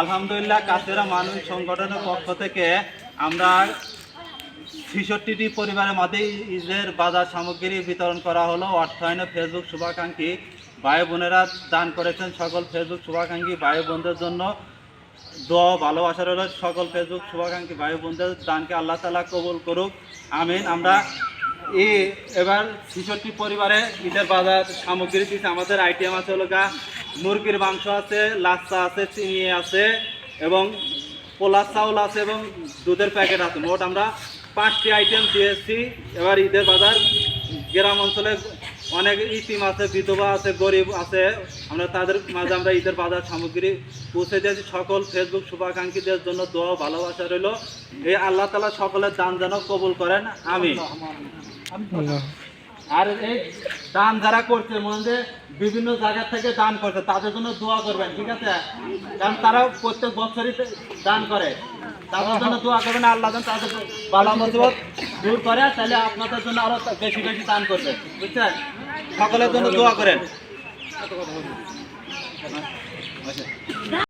আলহামদুলিল্লাহ, কাছেরা মানুষ সংগঠনের পক্ষ থেকে আমরা ছেষট্টিটি পরিবারের মধ্যে ঈদের বাজার সামগ্রী বিতরণ করা হলো। অর্থায়নে ফেসবুক শুভাকাঙ্ক্ষী ভাই বোনেরা দান করেছেন। সকল ফেসবুক শুভাকাঙ্ক্ষী ভাই বোনদের জন্য দোয়া ভালোবাসা রইল। সকল ফেসবুক শুভাকাঙ্ক্ষী ভাই বোনদের দানকে আল্লাহ তালা কবুল করুক। আমিন। আমরা এই এবার ছেষট্টি পরিবারে ঈদের বাজার সামগ্রী দিচ্ছে আমাদের আইটেম আছে হলো গা মুরগির মাংস আছে, লাচ্চা আছে, চিনি আছে এবং পোলা চাউল আছে এবং দুধের প্যাকেট আছে। মোট আমরা পাঁচটি আইটেম দিয়েছি। এবার ঈদের বাজার। গ্রাম অঞ্চলে অনেক ইতিম আছে, বিধবা আছে, গরিব আছে। আমরা তাদের মাঝে আমরা ঈদের বাজার সামগ্রী পৌঁছে দিয়েছি। সকল ফেসবুক শুভাকাঙ্ক্ষীদের জন্য দোয়া ভালোবাসা রইল। এই আল্লাহ তালা সকলের দান যেন কবুল করেন। আমি আর এই দান যারা করছে মনে বিভিন্ন জায়গা থেকে দান করছে, তাদের জন্য দোয়া করবেন, ঠিক আছে? কারণ তারা প্রত্যেক বছরই দান করে। তাদের জন্য দোয়া করবেন, আল্লাহ তাদের বালা মুসিবত দূর করে, তাহলে আপনাদের জন্য আরও বেশি বেশি দান করবে, বুঝছেন? সকলের জন্য দোয়া করেন।